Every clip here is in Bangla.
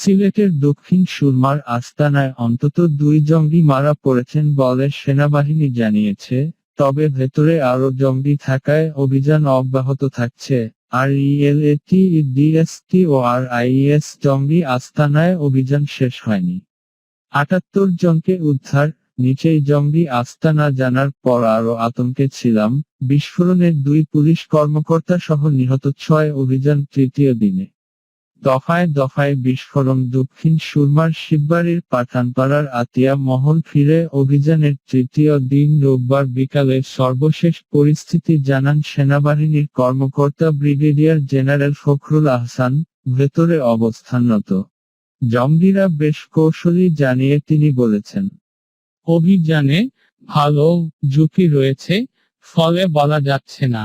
সিলেটের দক্ষিণ সুরমার আস্তানায় অন্তত দুই জঙ্গি মারা পড়েছেন বলে সেনাবাহিনী জানিয়েছে, তবে ভেতরে আরও জঙ্গি থাকায় অভিযান অব্যাহত থাকছে। আর ইএলএটি ডিএসটি ও আর আইএস জঙ্গি আস্তানায় অভিযান শেষ হয়নি। আটাত্তর জনকে উদ্ধার, নিচেই জঙ্গি আস্তানা জানার পর আরও আতঙ্কে ছিলাম বিস্ফোরণের দুই পুলিশ কর্মকর্তা সহ নিহত ছয় অভিযান তৃতীয় দিনে। দফায় দফায় বিস্ফোরণ, দক্ষিণ সুরমার শিববাড়ির পাঠানপাড়ার আতিয়া মহল ফিরে অভিযানের তৃতীয় দিন রোববার বিকালে সর্বশেষ পরিস্থিতি জানান সেনাবাহিনীর কর্মকর্তা ব্রিগেডিয়ার জেনারেল ফখরুল আহসান, ভেতরে অবস্থানরত। জঙ্গিরা বেশ কৌশলী জানিয়ে তিনি বলেছেন, অভিযানে ভালো ঝুঁকি রয়েছে, ফলে বলা যাচ্ছে না।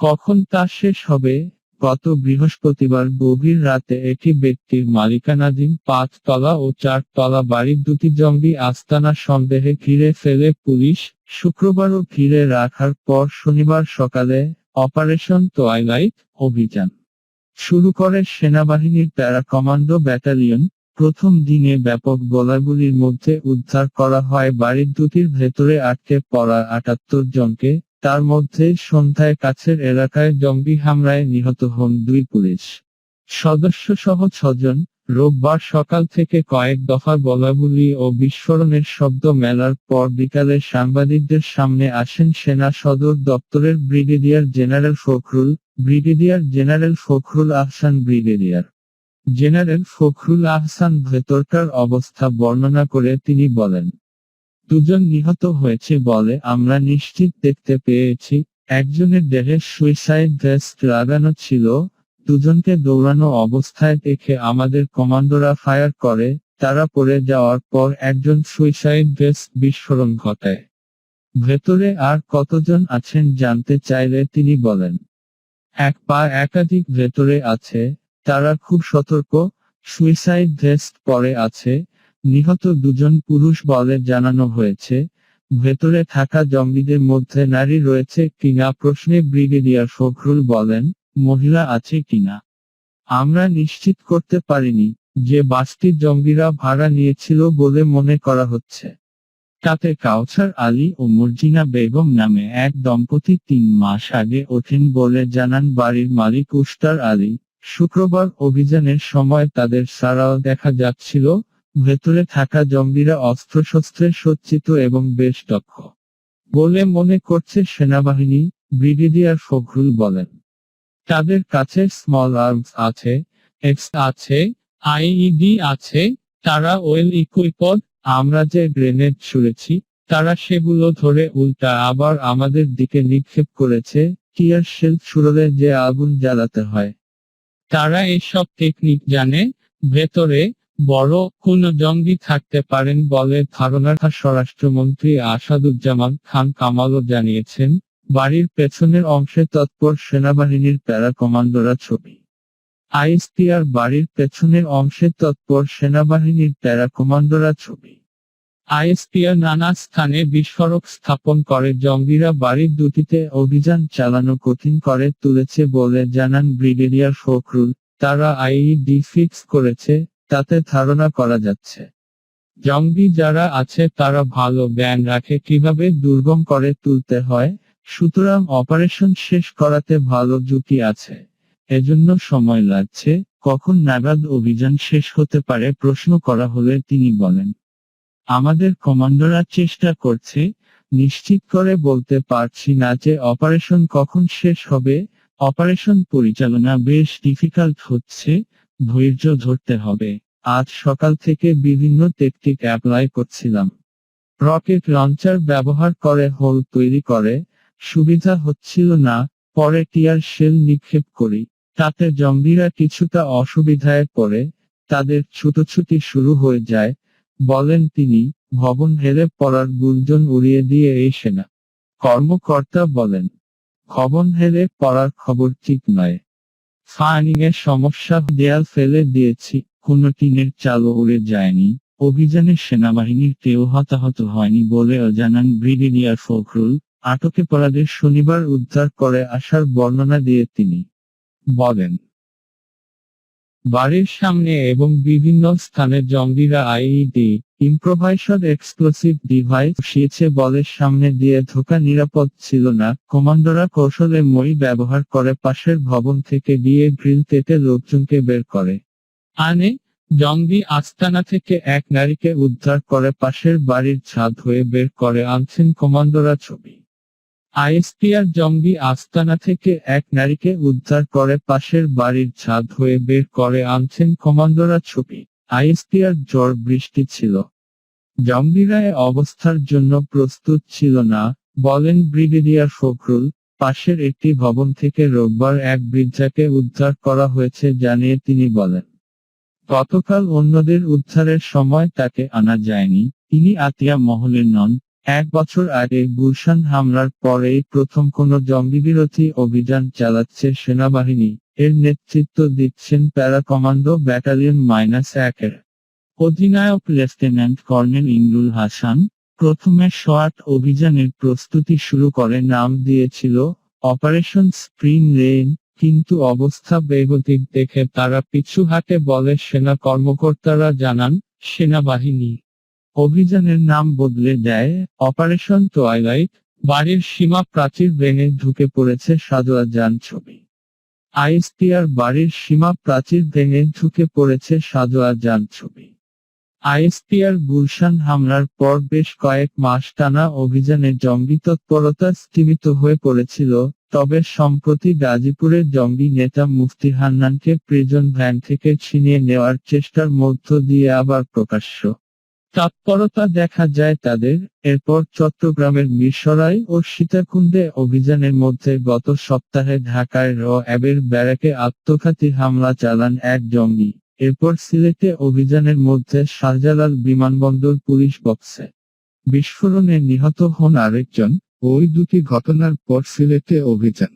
কখন তা শেষ হবে গত বৃহস্পতিবার গভীর রাতে একটি ব্যক্তির মালিকানাধীন পাঁচ তলা ও চার তলা বাড়ির দুটি জঙ্গি আস্তানা সন্দেহে ঘিরে ফেলে পুলিশ শুক্রবারও ঘিরে রাখার পর শনিবার সকালে অপারেশন তোয়াইলাইট অভিযান শুরু করে সেনাবাহিনীর প্যারা কমান্ডো ব্যাটালিয়ন। প্রথম দিনে ব্যাপক গোলাগুলির মধ্যে উদ্ধার করা হয় বাড়ির দুটির ভেতরে আটকে পড়া আটাত্তর জনকে। তার মধ্যে সন্ধ্যায় কাছের এলাকায় জঙ্গি হামলায় নিহত হন দুই পুলিশ। সদস্য সহ ছজন, রোববার সকাল থেকে কয়েক দফা গোলাগুলি ও বিস্ফোরণের শব্দ মেলার পর বিকালে সাংবাদিকদের সামনে আসেন সেনা সদর দপ্তরের brigadier general Fakhrul, brigadier general Fakhrul Ahsan brigadier. General Fakhrul Ahsan ভেতরকার অবস্থা বর্ণনা করে তিনি বলেন দুজন নিহত হয়েছে বলে আমরা নিশ্চিত দেখতে পেয়েছি। একজনের দেহে সুইসাইড ভেস্ট লাগানো ছিল। দুজনকে দৌড়ানো অবস্থায় দেখে আমাদের কমান্ডোরা ফায়ার করে। তারা পড়ে যাওয়ার পর একজন সুইসাইড ভেস্ট বিস্ফোরণ ঘটায়। ভেতরে আর কতজন আছেন জানতে চাইলে তিনি বলেন। এক পা একাধিক ভেতরে আছে। তারা খুব সতর্ক। সুইসাইড ভেস্ট পরে আছে। নিহত দুজন পুরুষ বলে জানানো হয়েছে, ভেতরে থাকা জঙ্গিদের মধ্যে নারী রয়েছে কিনা প্রশ্নে ব্রিগেডিয়ার ফখরুল বলেন, মহিলা আছে কিনা। আমরা নিশ্চিত করতে পারিনি যে বাসটি জঙ্গিরা ভাড়া নিয়েছিল বলে মনে করা হচ্ছে। তাতে কাউসার আলী ও মর্জিনা বেগম নামে এক দম্পতি তিন মাস আগে ওঠেন বলে জানান বাড়ির মালিক উস্তার আলী। শুক্রবার অভিযানের সময় তাদের সারাও দেখা যাচ্ছিল ভেতরে থাকা জঙ্গিরা অস্ত্রশস্ত্রে সজ্জিত এবং বেশ দক্ষ। বলে মনে করছে সেনাবাহিনী, ব্রিগেডিয়ার ফখরুল বলেন। তাদের কাছে স্মল আর্মস আছে, এক্স আছে, আইইডি আছে, তারা ওয়েল ইকুইপড, আমরা যে গ্রেনেড ছুড়েছি, তারা সেগুলো ধরে উল্টা আবার আমাদের দিকে নিক্ষেপ করেছে, টিয়ার শেল ছুড়লে যে আগুন জ্বালাতে হয়। তারা এসব টেকনিক জানে, ভেতরে বড় কোন জঙ্গি থাকতে পারেন বলে ধারণাটা স্বরাষ্ট্রমন্ত্রী আসাদুজ্জামান খান কামালও জানিয়েছেন, বাড়ির পেছনের অংশে তৎপর সেনাবাহিনীর প্যারা কমান্ডোরা ছবি। আইএসপিআর বাড়ির পেছনের অংশে তৎপর সেনাবাহিনীর প্যারা কমান্ডোরা ছবি। আইএসপিআর নানা স্থানে বিস্ফোরক স্থাপন করে, জঙ্গিরা বাড়ির দুটিতে অভিযান চালানো কঠিন করে তুলেছে বলে জানান ব্রিগেডিয়ার ফখরুল, তারা আইইডি ফিক্স করেছে তাতে ধারণা করা যাচ্ছে। জঙ্গি যারা আছে তারা ভালো জ্ঞান রাখে কীভাবে দুর্গম করে তুলতে হয়, সুতরাং অপারেশন শেষ করাতে ভালো ঝুঁকি আছে। এজন্য সময় লাগছে, কখন নাগাদ অভিযান শেষ হতে পারে প্রশ্ন করা হলে তিনি বলেন। আমাদের কমান্ডোরা চেষ্টা করছে, নিশ্চিত করে বলতে পারছি না যে অপারেশন কখন শেষ হবে, অপারেশন পরিচালনা বেশ ডিফিকাল্ট হচ্ছে ধৈর্য ধরতে হবে। আজ সকাল থেকে বিভিন্ন টেকটিক অ্যাপ্লাই করছিলাম। রকেট লঞ্চার ব্যবহার করে হোল তৈরি করে, সুবিধা হচ্ছিল না, পরে টিয়ার শেল নিক্ষেপ করি। তাতে জঙ্গিরা কিছুটা অসুবিধায় পড়ে, তাদের ছুটোছুটি শুরু হয়ে যায়, বলেন তিনি, ভবন হেরে পড়ার গুঞ্জন উড়িয়ে দিয়ে এই সেনা কর্মকর্তা বলেন, ভবন হেরে পড়ার খবর ঠিক নয়। ফায়ারিং এর সমস্যা দেয়াল ফেলে দিয়েছি, কোনো টিনের চালও উড়ে যায়নি। অভিযানে সেনাবাহিনীর কেউ হতাহত হয়নি বলেও জানান ব্রিগেডিয়ার ফখরুল। আটকে পড়াদের শনিবার উদ্ধার করে আসার বর্ণনা দিয়ে তিনি বলেন বাড়ির সামনে এবং বিভিন্ন স্থানে জঙ্গিরা আইইডি ইম্প্রোভাইসার এক্সপ্লোসিভ ডিভাইস বসিয়েছে বলের সামনে দিয়ে ঢোকা নিরাপদ ছিল না। কমান্ডোরা কৌশলে মই ব্যবহার করে পাশের ভবন থেকে দিয়ে গ্রিল কেটে লোকজনকে বের করে। আনে, জঙ্গি আস্তানা থেকে এক নারীকে উদ্ধার করে পাশের বাড়ির ছাদ হয়ে বের করে আনছেন কমান্ডোরা ছবি। আইএসপিআর জঙ্গি আস্তানা থেকে এক নারীকে উদ্ধার করে পাশের বাড়ির ছাদ হয়ে বের করে আনছেন কমান্ডোরা ছবি। আইএসপিআর জ্বর বৃষ্টি ছিল। জঙ্গিরা এ অবস্থার জন্য প্রস্তুত ছিল না, বলেন ব্রিগেডিয়ার ফখরুল। পাশের একটি ভবন থেকে রোববার এক বৃদ্ধাকে উদ্ধার করা হয়েছে জানিয়ে তিনি বলেন, গতকাল অন্যদের উদ্ধারের সময় তাকে আনা যায়নি। তিনি আতিয়া মহলের নন। এক বছর আগে গুলশান হামলার পরেই প্রথম কোনো জঙ্গিবিরোধী অভিযান চালাচ্ছে সেনাবাহিনী, এর নেতৃত্ব দিচ্ছেন প্যারা কমান্ডো ব্যাটালিয়ন মাইনাস একের অধিনায়ক লেফটেন্যান্ট কর্নেল ইমরুল হাসান, প্রথমে শোয়াট অভিযানের প্রস্তুতি শুরু করে নাম দিয়েছিল অপারেশন স্প্রিং রেইন, কিন্তু অবস্থা বেগতিক দেখে তারা পিছু হাটে বলে সেনা কর্মকর্তারা জানান, সেনাবাহিনী অভিযানের নাম বদলে দেয় অপারেশন তোয়াইলাইট বাড়ির সীমা প্রাচীর ভেঙে ঢুকে পড়েছে সাজোয়া যান ছবি। আইএসপিআর বাড়ির সীমা প্রাচীর ভেঙে ঢুকে পড়েছে সাজোয়া যান ছবি। আইএসপিআর গুলশান হামলার পর বেশ কয়েক মাস টানা অভিযানে জঙ্গি তৎপরতা স্থিমিত হয়ে পড়েছিল, তবে সম্প্রতি গাজীপুরের জঙ্গি নেতা মুফতি হান্নানকে প্রিজন ভ্যান থেকে ছিনিয়ে নেওয়ার চেষ্টার মধ্য দিয়ে আবার প্রকাশ্য তৎপরতা দেখা যায় তাদের, এরপর চট্টগ্রামের মিরসরাই ও সীতাকুণ্ডে অভিযানের মধ্যে গত সপ্তাহে ঢাকায় র অ্যাবের ব্যারাকে আত্মঘাতী হামলা চালান এক জঙ্গি, এরপর সিলেটে অভিযানের মধ্যে শাহজালাল বিমানবন্দর পুলিশ বক্সে। বিস্ফোরণে নিহত হন আরেকজন, ওই দুটি ঘটনার পর সিলেটে অভিযান।